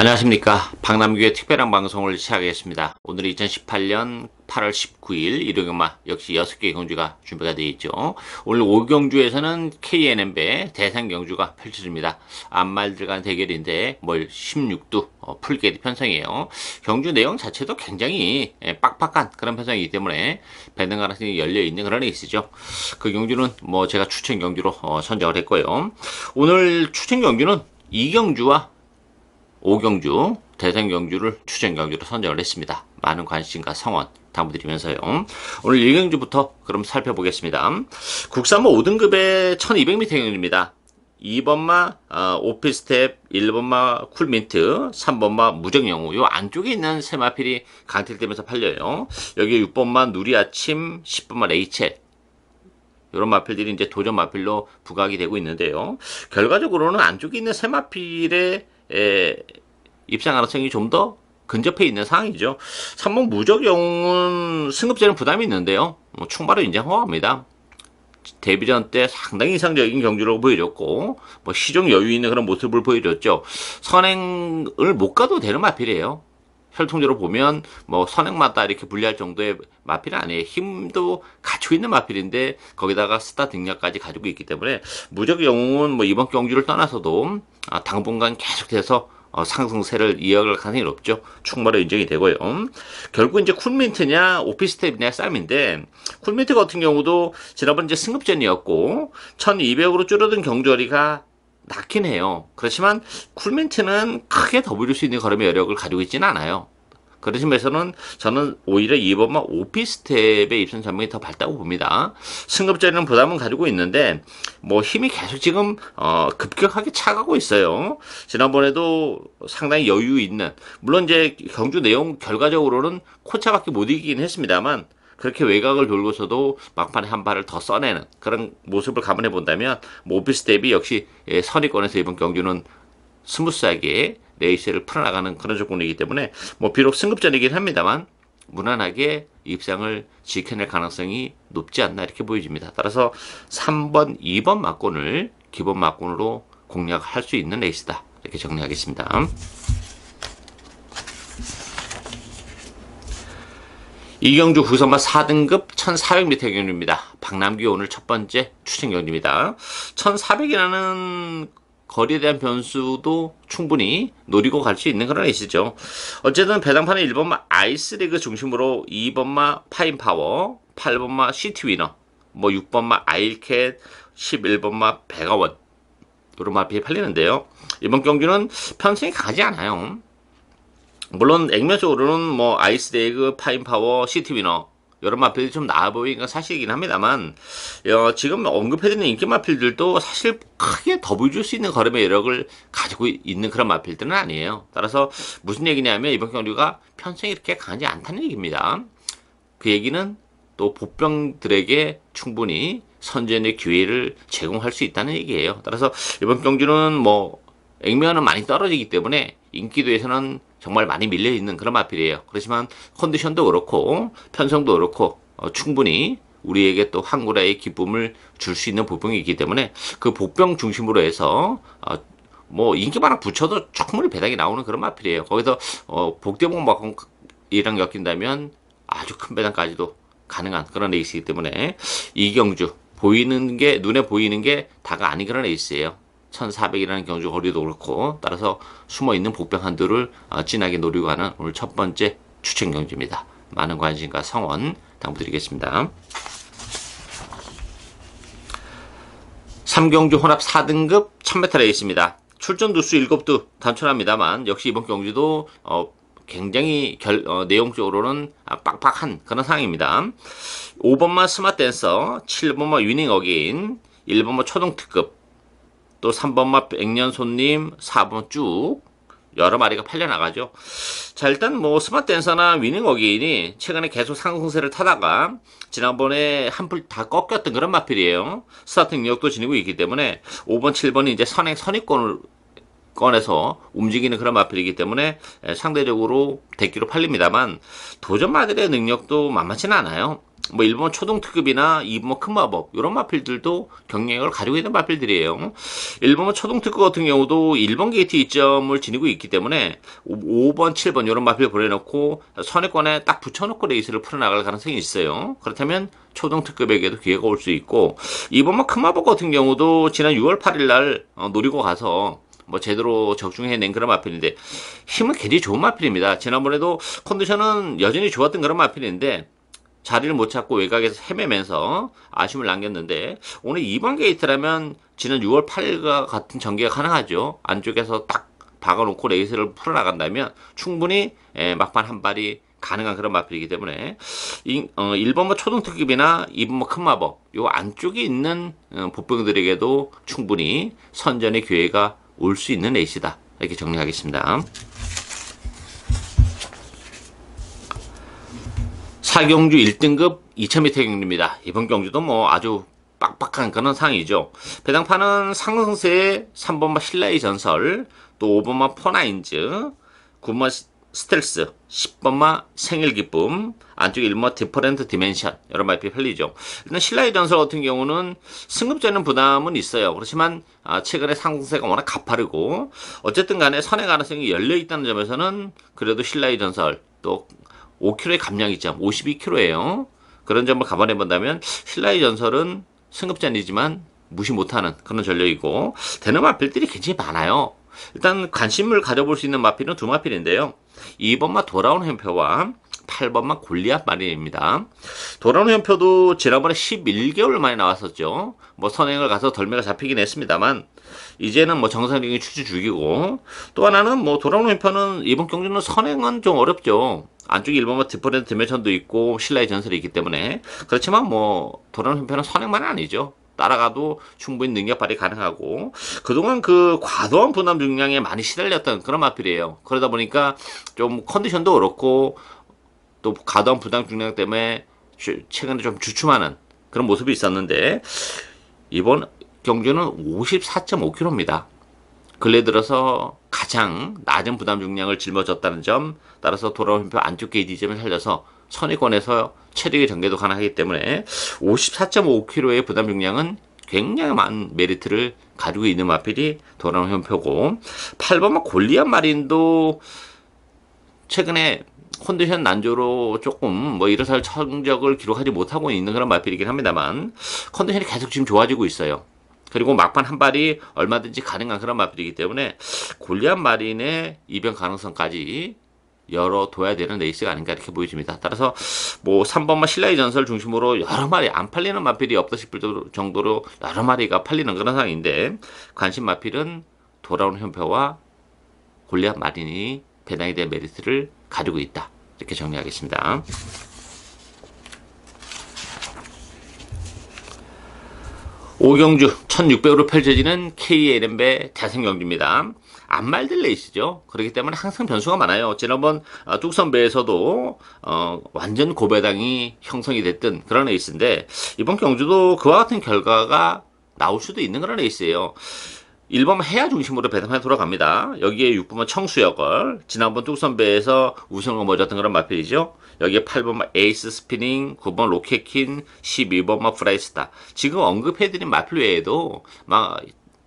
안녕하십니까. 박남규의 특별한 방송을 시작하겠습니다. 오늘 2018년 8월 19일 일요일마 역시 6개의 경주가 준비가 되어 있죠. 오늘 5경주에서는 KNM배 대상 경주가 펼쳐집니다. 앞말들 간 대결인데 뭘 16도 어, 풀게리 편성이에요. 경주 내용 자체도 굉장히 예, 빡빡한 그런 편성이기 때문에 배당 가능성이 열려 있는 그런 레이스죠. 그 경주는 뭐 제가 추천 경주로 어, 선정을 했고요. 오늘 추천 경주는 이경주와 오경주, 대전경주를 추천경주로 선정을 했습니다. 많은 관심과 성원 당부드리면서요. 오늘 1경주부터 그럼 살펴보겠습니다. 국산모 5등급의 1200m 경주입니다. 2번마 어, 오피스텝, 1번마 쿨민트, 3번마 무정영우 요 안쪽에 있는 세마필이 강til되면서 팔려요. 여기 6번마 누리아침, 10번마 레이첼 이런 마필들이 이제 도전 마필로 부각이 되고 있는데요. 결과적으로는 안쪽에 있는 세마필의 에, 입상 가능성이 좀 더 근접해 있는 상황이죠. 3번 무적용은 승급제는 부담이 있는데요. 뭐 충분히 인정합니다. 데뷔전 때 상당히 이상적인 경주로 보여줬고 뭐 시종 여유 있는 그런 모습을 보여줬죠. 선행을 못 가도 되는 마필이에요. 혈통적으로 보면 뭐 선행마다 이렇게 분리할 정도의 마필은 아니에요. 힘도 갖추고 있는 마필인데 거기다가 스타 등력까지 가지고 있기 때문에 무적 영웅은 뭐 이번 경주를 떠나서도 아, 당분간 계속해서 어, 상승세를 이어갈 가능성이 높죠. 충분히 인정이 되고요. 결국 이제 쿨민트냐 오피스텝이냐 싸움인데 쿨민트 같은 경우도 지난번 이제 승급전이었고 1200으로 줄어든 경주거리가 낮긴 해요. 그렇지만 쿨민트는 크게 더 부릴 수 있는 걸음의 여력을 가지고 있지는 않아요. 그런 점에서는 저는 오히려 2번만 오피스텝의 입선 전망이 더 밝다고 봅니다. 승급자리는 부담은 가지고 있는데 뭐 힘이 계속 지금 어 급격하게 차가고 있어요. 지난번에도 상당히 여유 있는 물론 이제 경주 내용 결과적으로는 코차밖에 못 이기긴 했습니다만 그렇게 외곽을 돌고서도 막판에 한 발을 더 써내는 그런 모습을 감안해 본다면 모비스 대비 역시 예, 선의권에서 이번 경주는 스무스하게 레이스를 풀어나가는 그런 조건이기 때문에 뭐 비록 승급전이긴 합니다만 무난하게 입상을 지켜낼 가능성이 높지 않나 이렇게 보여집니다. 따라서 3번, 2번 막권을 기본 막권으로 공략할 수 있는 레이스다. 이렇게 정리하겠습니다. 이경주 구선마 4등급 1400m 경주입니다. 박남규 오늘 첫 번째 추천 경주입니다. 1400이라는 거리에 대한 변수도 충분히 노리고 갈 수 있는 그런 레이스죠. 어쨌든 배당판은 1번마 아이스리그 중심으로 2번마 파인파워, 8번마 시티위너, 뭐 6번마 아일캣, 11번마 백아원 이런 마피에 팔리는데요. 이번 경기는 편성이 강하지 않아요. 물론 액면적으로는 뭐 아이스레이그, 파인파워, 시티위너 여러 마필이 좀 나아 보이기가 사실이긴 합니다만 어, 지금 언급해드린 인기 마필들도 사실 크게 더 보여줄 수 있는 걸음의 여력을 가지고 있는 그런 마필들은 아니에요. 따라서 무슨 얘기냐면 이번 경류가 편성이 이렇게 강하지 않다는 얘기입니다. 그 얘기는 또 보병들에게 충분히 선전의 기회를 제공할 수 있다는 얘기예요. 따라서 이번 경주는 뭐 액면은 많이 떨어지기 때문에 인기도에서는 정말 많이 밀려 있는 그런 마필이에요. 그렇지만 컨디션도 그렇고 편성도 그렇고 어, 충분히 우리에게 또 한구라의 기쁨을 줄 수 있는 보병이 있기 때문에 그 복병 중심으로 해서 어, 뭐 인기만한 붙여도 충분히 배당이 나오는 그런 마필이에요. 거기서 어, 복대봉 막이랑 엮인다면 아주 큰 배당까지도 가능한 그런 레이스이기 때문에 이경주 보이는 게 눈에 보이는 게 다가 아닌 그런 레이스예요. 1400이라는 경주 거리도 그렇고 따라서 숨어 있는 복병 한도를 어, 진하게 노리고 가는 오늘 첫 번째 추천 경주입니다. 많은 관심과 성원 당부드리겠습니다. 3경주 혼합 4등급 1000m 레이스입니다. 출전 두수 7두 단촐합니다만 역시 이번 경주도 어, 굉장히 결, 어, 내용적으로는 빡빡한 그런 상황입니다. 5번마 스마트 댄서, 7번마 위닝 어게인, 1번마 초등특급, 또 3번마 백년 손님 4번 쭉 여러 마리가 팔려나가죠. 자, 일단 뭐 스마트 댄서나 위닝 어게인이 최근에 계속 상승세를 타다가 지난번에 한풀 다 꺾였던 그런 마필이에요. 스타트 능력도 지니고 있기 때문에 5번, 7번이 이제 선행 선입권을 꺼내서 움직이는 그런 마필이기 때문에 상대적으로 대기로 팔립니다만 도전 마들의 능력도 만만치는 않아요. 뭐 일본 초등특급이나 이번 큰 마법 이런 마필들도 경력을 가지고 있는 마필들이에요. 일본 초등특급 같은 경우도 1번 게이트 이점을 지니고 있기 때문에 5번, 7번 이런 마필 보내놓고 선회권에 딱 붙여놓고 레이스를 풀어나갈 가능성이 있어요. 그렇다면 초등특급에게도 기회가 올 수 있고 이번 큰 마법 같은 경우도 지난 6월 8일 날 어, 노리고 가서 뭐 제대로 적중해낸 그런 마필인데 힘은 굉장히 좋은 마필입니다. 지난번에도 컨디션은 여전히 좋았던 그런 마필인데 자리를 못 찾고 외곽에서 헤매면서 아쉬움을 남겼는데 오늘 2번 게이트라면 지난 6월 8일과 같은 전개가 가능하죠. 안쪽에서 딱 박아놓고 레이스를 풀어나간다면 충분히 예, 막판 한 발이 가능한 그런 마필이기 때문에 이, 어, 1번뭐 초등특급이나 2번뭐 큰마법 요 안쪽에 있는 어, 보병들에게도 충분히 선전의 기회가 올 수 있는 레이스다 이렇게 정리하겠습니다. 사경주 1등급 2000m 경주입니다. 이번 경주도 뭐 아주 빡빡한 그런 상이죠. 배당판은 상승세의 3번마 신라의 전설, 또 5번마 포나인즈, 9번마 스텔스, 10번마 생일 기쁨, 안쪽에 1번마 디퍼렌트 디멘션, 여러 마이피 팔리죠. 일단 신라의 전설 같은 경우는 승급되는 부담은 있어요. 그렇지만 아, 최근에 상승세가 워낙 가파르고 어쨌든 간에 선의 가능성이 열려 있다는 점에서는 그래도 신라의 전설 또 5kg의 감량 이점 52kg예요. 그런 점을 감안해 본다면 신라의 전설은 승급전이지만 무시 못하는 그런 전력이고 되는 마필들이 굉장히 많아요. 일단 관심을 가져볼 수 있는 마필은 두 마필인데요. 2번마 돌아온 현표와 8번마 골리앗 마린입니다. 돌아온 현표도 지난번에 11개월 만에 나왔었죠. 뭐 선행을 가서 덜매가 잡히긴 했습니다만 이제는 뭐 정상적인 추주 죽이고 또 하나는 뭐 돌아온 현표는 이번 경주는 선행은 좀 어렵죠. 안쪽에 1번마 디퍼렌트 디멘션도 있고 신라의 전설이 있기 때문에 그렇지만 뭐 돌아온 현표는 선행만 아니죠. 따라가도 충분히 능력 발휘 가능하고 그동안 그 과도한 분담 중량에 많이 시달렸던 그런 마필이에요. 그러다 보니까 좀 컨디션도 그렇고 또 과도한 부담 중량 때문에 최근에 좀 주춤하는 그런 모습이 있었는데 이번 경주는 54.5kg입니다. 근래 들어서 가장 낮은 부담 중량을 짊어졌다는 점 따라서 돌아오는 표 안쪽 게이지 점을 살려서 선의권에서 체력의 전개도 가능하기 때문에 54.5kg의 부담 중량은 굉장히 많은 메리트를 가지고 있는 마필이 돌아오는 현표고 8번 골리앗 마린도 최근에 컨디션 난조로 조금 뭐 이러살 성적을 기록하지 못하고 있는 그런 마필이긴 합니다만 컨디션이 계속 지금 좋아지고 있어요. 그리고 막판 한 발이 얼마든지 가능한 그런 마필이기 때문에 골리앗 마린의 이변 가능성까지 열어둬야 되는 레이스가 아닌가 이렇게 보여집니다. 따라서 뭐 3번마 신라의 전설 중심으로 여러 마리 안 팔리는 마필이 없다 싶을 정도로 여러 마리가 팔리는 그런 상황인데 관심 마필은 돌아오는 현표와 골리앗 마린이 배당에 대한 메리트를 가지고 있다. 이렇게 정리하겠습니다. 오경주 1600으로 펼쳐지는 KLM배 대승 경주입니다. 안말들 레이스죠. 그렇기 때문에 항상 변수가 많아요. 지난번 어, 뚝선배에서도 어, 완전 고배당이 형성이 됐던 그런 레이스인데 이번 경주도 그와 같은 결과가 나올 수도 있는 그런 레이스예요. 1번 해야 중심으로 배당판에 돌아갑니다. 여기에 6번은 청수역을 지난번 뚝선배에서 우승을 거머졌던 그런 마필이죠. 여기에 8번 에이스 스피닝, 9번 로켓킨, 12번 프라이스타. 지금 언급해드린 마필 외에도 막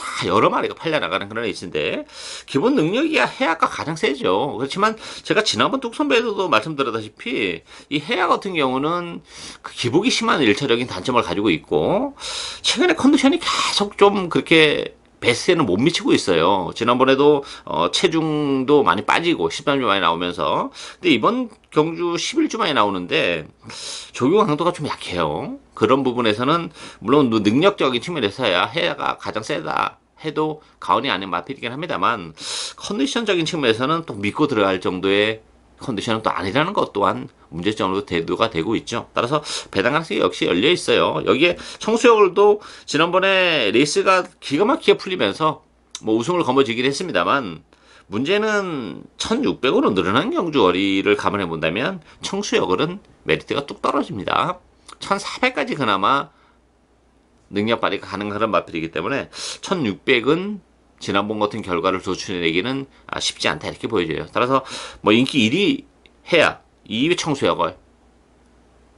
다 여러 마리가 팔려나가는 그런 레이스인데 기본 능력이야 해야가 가장 세죠. 그렇지만 제가 지난번 뚝선배에서도 말씀드렸다시피 이 해야 같은 경우는 그 기복이 심한 일차적인 단점을 가지고 있고 최근에 컨디션이 계속 좀 그렇게 베스트에는 못 미치고 있어요. 지난번에도 어, 체중도 많이 빠지고 13주 만에 나오면서 근데 이번 경주 11주 만에 나오는데 적용 강도가 좀 약해요. 그런 부분에서는 물론 능력적인 측면에서야 해가 가장 세다. 해도 가온이 아닌 마필이긴 합니다만 컨디션적인 측면에서는 또 믿고 들어갈 정도의 컨디션은 또 아니라는 것 또한 문제점으로 대두가 되고 있죠. 따라서 배당 가능성이 역시 열려 있어요. 여기에 청수역을도 지난번에 레이스가 기가 막히게 풀리면서 뭐 우승을 거머쥐긴 했습니다만 문제는 1600으로 늘어난 경주거리를 감안해 본다면 청수역을은 메리트가 뚝 떨어집니다. 1400까지 그나마 능력 발휘가 가능한 마필이기 때문에 1600은 지난번 같은 결과를 도출해내기는 아, 쉽지 않다 이렇게 보여져요. 따라서 뭐 인기 1위 해야 2위 청소역을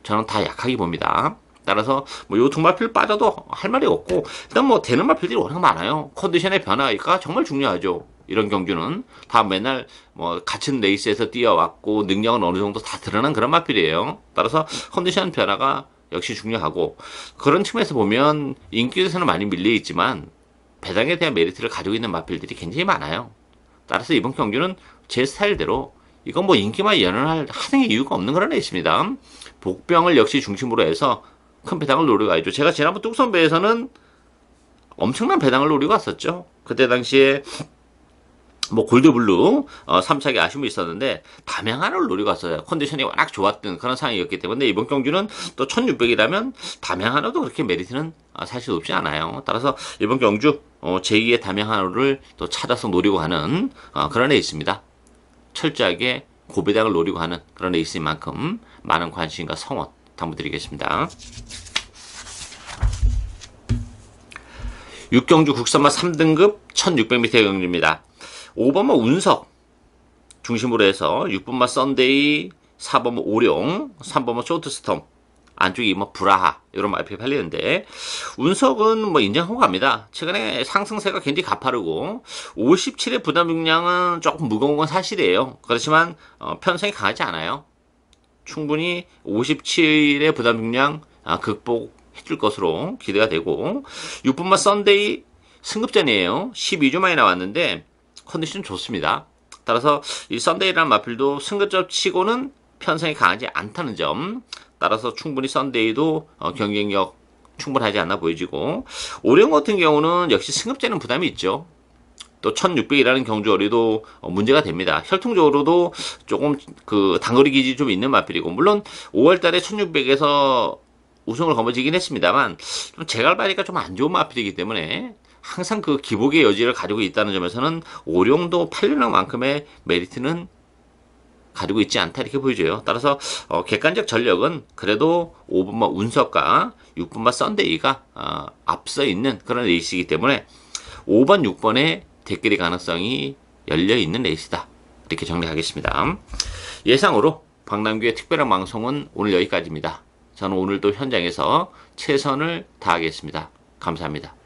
저는 다 약하게 봅니다. 따라서 뭐요 두 마필 빠져도 할 말이 없고 일단 뭐 되는 마필들이 워낙 많아요. 컨디션의 변화가 정말 중요하죠. 이런 경주는 다 맨날 뭐 같은 레이스에서 뛰어왔고 능력은 어느 정도 다 드러난 그런 마필이에요. 따라서 컨디션 변화가 역시 중요하고 그런 측면에서 보면 인기에서는 많이 밀려 있지만 배당에 대한 메리트를 가지고 있는 마필들이 굉장히 많아요. 따라서 이번 경주는 제 스타일대로 이건 뭐 인기만 연연할 하는 이유가 없는 그런 레이스입니다. 복병을 역시 중심으로 해서 큰 배당을 노리고 가야죠. 제가 지난번 뚝선배에서는 엄청난 배당을 노리고 왔었죠. 그때 당시에 뭐 골드블루 어, 3차기 아쉬움이 있었는데 담양하를 노리고 왔어요. 컨디션이 워낙 좋았던 그런 상황이었기 때문에 이번 경주는 또 1600이라면 담양하나도 그렇게 메리트는 어, 사실 높지 않아요. 따라서 이번 경주 어, 제2의 담양하를 또 찾아서 노리고 가는 어, 그런 레이스입니다. 철저하게 고배당을 노리고 하는 그런 레이스인 만큼 많은 관심과 성원 당부드리겠습니다. 육경주 국산마 3등급 1600m 경주입니다. 5번마 운석 중심으로 해서 6번마 썬데이, 4번마 오룡, 3번마 쇼트스톰, 안쪽이 뭐 브라하 이런 말이 팔리는데 운석은 뭐 인정하고 갑니다. 최근에 상승세가 굉장히 가파르고 57의 부담 용량은 조금 무거운 건 사실이에요. 그렇지만 어, 편성이 강하지 않아요. 충분히 57의 부담 용량 아, 극복해줄 것으로 기대가 되고 6분마 썬데이 승급전이에요. 12주 만에 나왔는데 컨디션 좋습니다. 따라서 이 썬데이라는 마필도 승급전 치고는 편성이 강하지 않다는 점 따라서 충분히 썬데이도 어, 경쟁력 충분하지 않아 보여지고 오령 같은 경우는 역시 승급제는 부담이 있죠. 또 1600이라는 경주거리도 어, 문제가 됩니다. 혈통적으로도 조금 그 단거리 기질이 좀 있는 마필이고 물론 5월 달에 1600에서 우승을 거머쥐긴 했습니다만 좀 재갈바리가 좀 안 좋은 마필이기 때문에 항상 그 기복의 여지를 가지고 있다는 점에서는 오령도 8년만큼의 메리트는 가지고 있지 않다 이렇게 보여져요. 따라서 어, 객관적 전력은 그래도 5분마 운석과 6분마 썬데이가 어, 앞서 있는 그런 레이스이기 때문에 5번, 6번의 댓글이 가능성이 열려 있는 레이스다. 이렇게 정리하겠습니다. 예상으로 박남규의 특별한 방송은 오늘 여기까지입니다. 저는 오늘도 현장에서 최선을 다하겠습니다. 감사합니다.